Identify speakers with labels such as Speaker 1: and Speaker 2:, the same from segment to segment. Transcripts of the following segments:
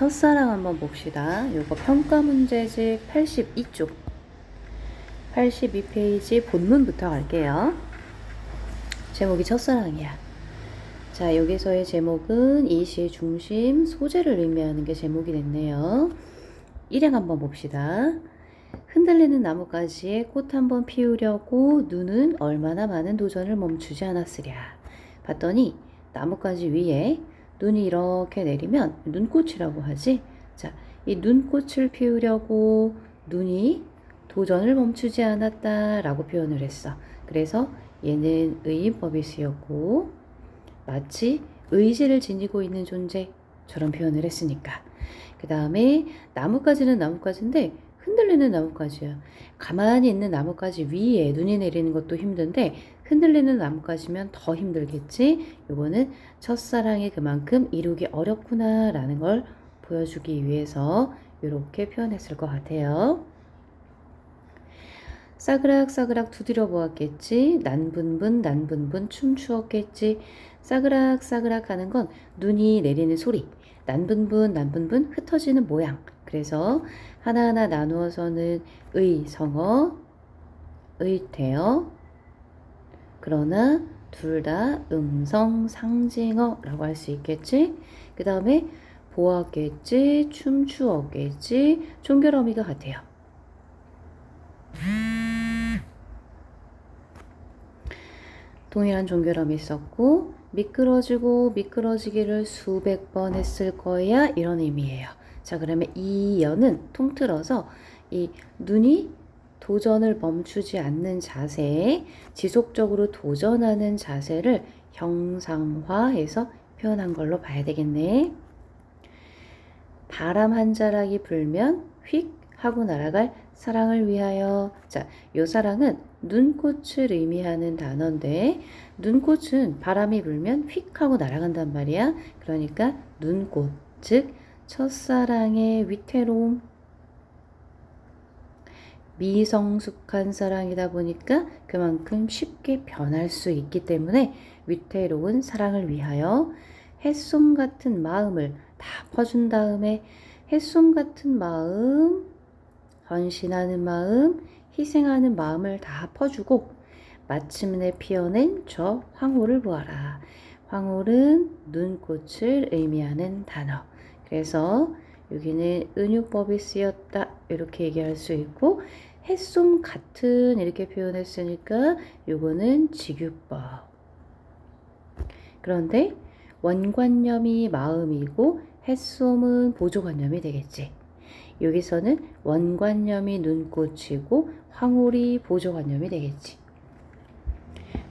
Speaker 1: 첫사랑 한번 봅시다. 요거 평가 문제집 82쪽. 82페이지 본문부터 갈게요. 제목이 첫사랑이야. 자, 여기서의 제목은 이 시의 중심, 소재를 의미하는 게 제목이 됐네요. 일행 한번 봅시다. 흔들리는 나뭇가지에 꽃 한번 피우려고 눈은 얼마나 많은 도전을 멈추지 않았으랴. 봤더니 나뭇가지 위에 눈이 이렇게 내리면 눈꽃이라고 하지. 자, 이 눈꽃을 피우려고 눈이 도전을 멈추지 않았다 라고 표현을 했어. 그래서 얘는 의인법이 쓰였고 마치 의지를 지니고 있는 존재처럼 표현을 했으니까. 그 다음에 나뭇가지는 나뭇가지인데 흔들리는 나뭇가지야. 가만히 있는 나뭇가지 위에 눈이 내리는 것도 힘든데 흔들리는 나뭇가지면 더 힘들겠지. 요거는 첫사랑이 그만큼 이루기 어렵구나 라는 걸 보여주기 위해서 이렇게 표현했을 것 같아요. 싸그락싸그락 두드려 보았겠지. 난분분 난분분 춤추었겠지. 싸그락싸그락 하는 건 눈이 내리는 소리. 난분분 난분분 흩어지는 모양. 그래서 하나하나 나누어서는 의 성어, 의태어, 그러나 둘 다 음성 상징어라고 할 수 있겠지. 그 다음에 보았겠지, 춤추었겠지, 종결어미가 같아요. 동일한 종결음이 있었고 미끄러지고 미끄러지기를 수백 번 했을 거야 이런 의미예요. 자 그러면 이 연은 통틀어서 이 눈이 도전을 멈추지 않는 자세, 지속적으로 도전하는 자세를 형상화해서 표현한 걸로 봐야 되겠네. 바람 한 자락이 불면 휙 하고 날아갈 사랑을 위하여. 자, 요 사랑은 눈꽃을 의미하는 단어인데, 눈꽃은 바람이 불면 휙 하고 날아간단 말이야. 그러니까 눈꽃, 즉, 첫사랑의 위태로움. 미성숙한 사랑이다 보니까 그만큼 쉽게 변할 수 있기 때문에 위태로운 사랑을 위하여 햇솜 같은 마음을 다 퍼준 다음에 햇솜 같은 마음, 헌신하는 마음, 희생하는 마음을 다 퍼주고 마침내 피어낸 저 황홀을 보아라. 황홀은 눈꽃을 의미하는 단어. 그래서 여기는 은유법이 쓰였다 이렇게 얘기할 수 있고 햇솜 같은 이렇게 표현했으니까 요거는 직유법. 그런데 원관념이 마음이고 햇솜은 보조관념이 되겠지. 여기서는 원관념이 눈꽃이고 황홀이 보조관념이 되겠지.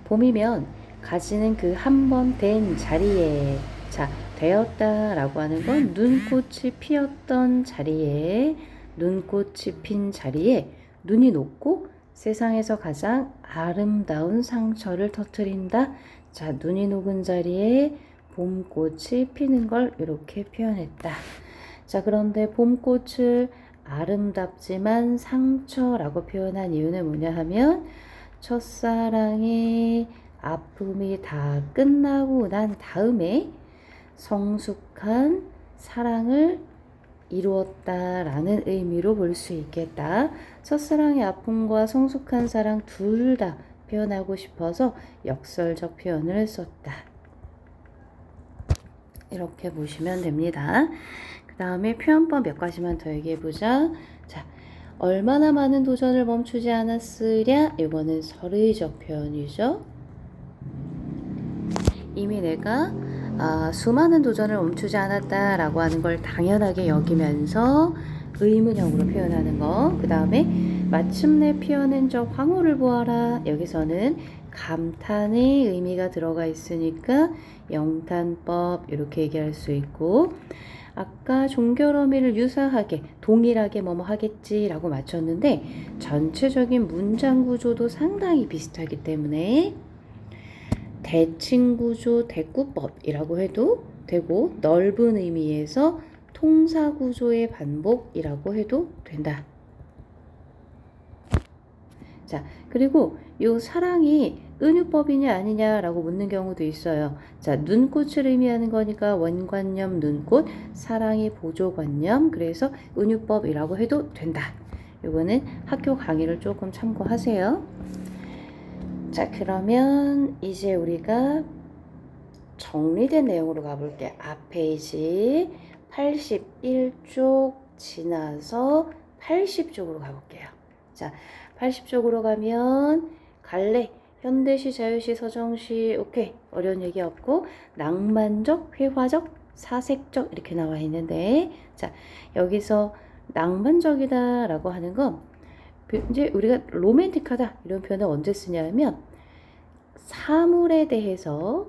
Speaker 1: 봄이면 가지는 그 한 번 된 자리에 자 되었다 라고 하는 건 눈꽃이 피었던 자리에 눈꽃이 핀 자리에 눈이 녹고 세상에서 가장 아름다운 상처를 터트린다. 자, 눈이 녹은 자리에 봄꽃이 피는 걸 이렇게 표현했다. 자, 그런데 봄꽃을 아름답지만 상처라고 표현한 이유는 뭐냐 하면 첫사랑의 아픔이 다 끝나고 난 다음에 성숙한 사랑을 이루었다라는 의미로 볼 수 있겠다. 첫사랑의 아픔과 성숙한 사랑 둘 다 표현하고 싶어서 역설적 표현을 썼다. 이렇게 보시면 됩니다. 그 다음에 표현법 몇 가지만 더 얘기해 보자. 자, 얼마나 많은 도전을 멈추지 않았으랴? 이거는 설의적 표현이죠. 이미 내가 아, 수많은 도전을 멈추지 않았다라고 하는 걸 당연하게 여기면서 의문형으로 표현하는 거. 그 다음에 마침내 피어낸 저 황홀을 보아라. 여기서는 감탄의 의미가 들어가 있으니까 영탄법 이렇게 얘기할 수 있고 아까 종결어미를 유사하게 동일하게 뭐뭐 하겠지라고 맞췄는데 전체적인 문장 구조도 상당히 비슷하기 때문에 대칭구조 대꾸법이라고 해도 되고 넓은 의미에서 통사구조의 반복이라고 해도 된다. 자, 그리고 요 사랑이 은유법이냐 아니냐라고 묻는 경우도 있어요. 자, 눈꽃을 의미하는 거니까 원관념 눈꽃, 사랑이 보조관념, 그래서 은유법이라고 해도 된다. 요거는 학교 강의를 조금 참고하세요. 자, 그러면 이제 우리가 정리된 내용으로 가볼게. 앞 페이지 81쪽 지나서 80쪽으로 가볼게요. 자, 80쪽으로 가면 갈래, 현대시, 자유시, 서정시, 오케이. 어려운 얘기 없고 낭만적, 회화적, 사색적 이렇게 나와 있는데 자, 여기서 낭만적이다 라고 하는 건 이제 우리가 로맨틱하다 이런 표현을 언제 쓰냐면 사물에 대해서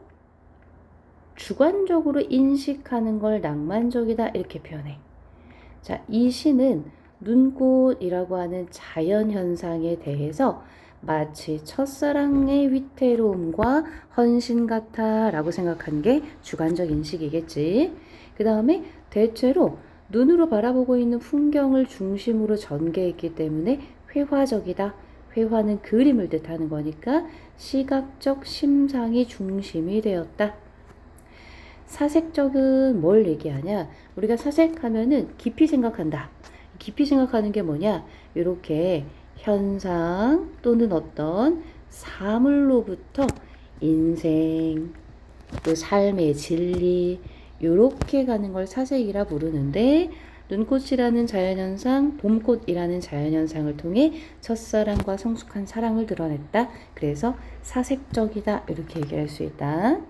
Speaker 1: 주관적으로 인식하는 걸 낭만적이다 이렇게 표현해. 자, 이 시는 눈꽃이라고 하는 자연 현상에 대해서 마치 첫사랑의 위태로움과 헌신 같아라고 생각한 게 주관적 인식이겠지. 그 다음에 대체로 눈으로 바라보고 있는 풍경을 중심으로 전개했기 때문에 회화적이다. 회화는 그림을 뜻하는 거니까 시각적 심상이 중심이 되었다. 사색적은 뭘 얘기하냐? 우리가 사색하면은 깊이 생각한다. 깊이 생각하는 게 뭐냐? 이렇게 현상 또는 어떤 사물로부터 인생, 또 삶의 진리, 이렇게 가는 걸 사색이라 부르는데, 눈꽃이라는 자연현상, 봄꽃이라는 자연현상을 통해 첫사랑과 성숙한 사랑을 드러냈다. 그래서 사색적이다. 이렇게 얘기할 수 있다.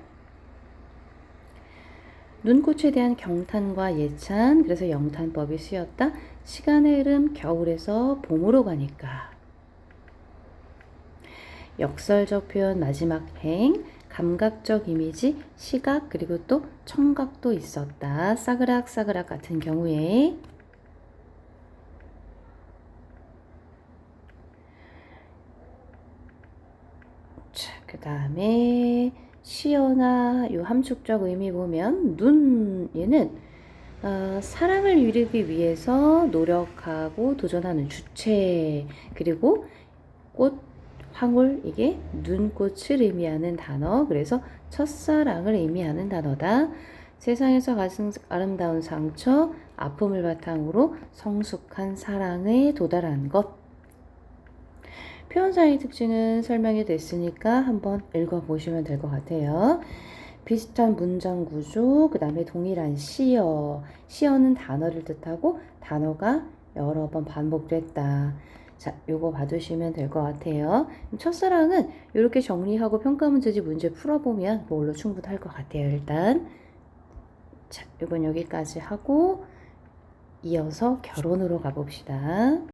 Speaker 1: 눈꽃에 대한 경탄과 예찬, 그래서 영탄법이 쓰였다. 시간의 흐름, 겨울에서 봄으로 가니까. 역설적 표현, 마지막 행, 감각적 이미지, 시각, 그리고 또 청각도 있었다. 싸그락, 싸그락 같은 경우에. 자, 그 다음에 시어나 요 함축적 의미 보면 눈 얘는 어, 사랑을 이루기 위해서 노력하고 도전하는 주체 그리고 꽃 황홀 이게 눈꽃을 의미하는 단어 그래서 첫사랑을 의미하는 단어다 세상에서 가장 아름다운 상처 아픔을 바탕으로 성숙한 사랑에 도달한 것 표현사의 특징은 설명이 됐으니까 한번 읽어보시면 될 것 같아요. 비슷한 문장 구조, 그 다음에 동일한 시어. 시어는 단어를 뜻하고 단어가 여러 번 반복됐다. 자, 요거 봐두시면 될 것 같아요. 첫사랑은 이렇게 정리하고 평가 문제지 문제 풀어보면 뭘로 충분할 것 같아요, 일단. 자, 요건 여기까지 하고 이어서 결혼으로 가봅시다.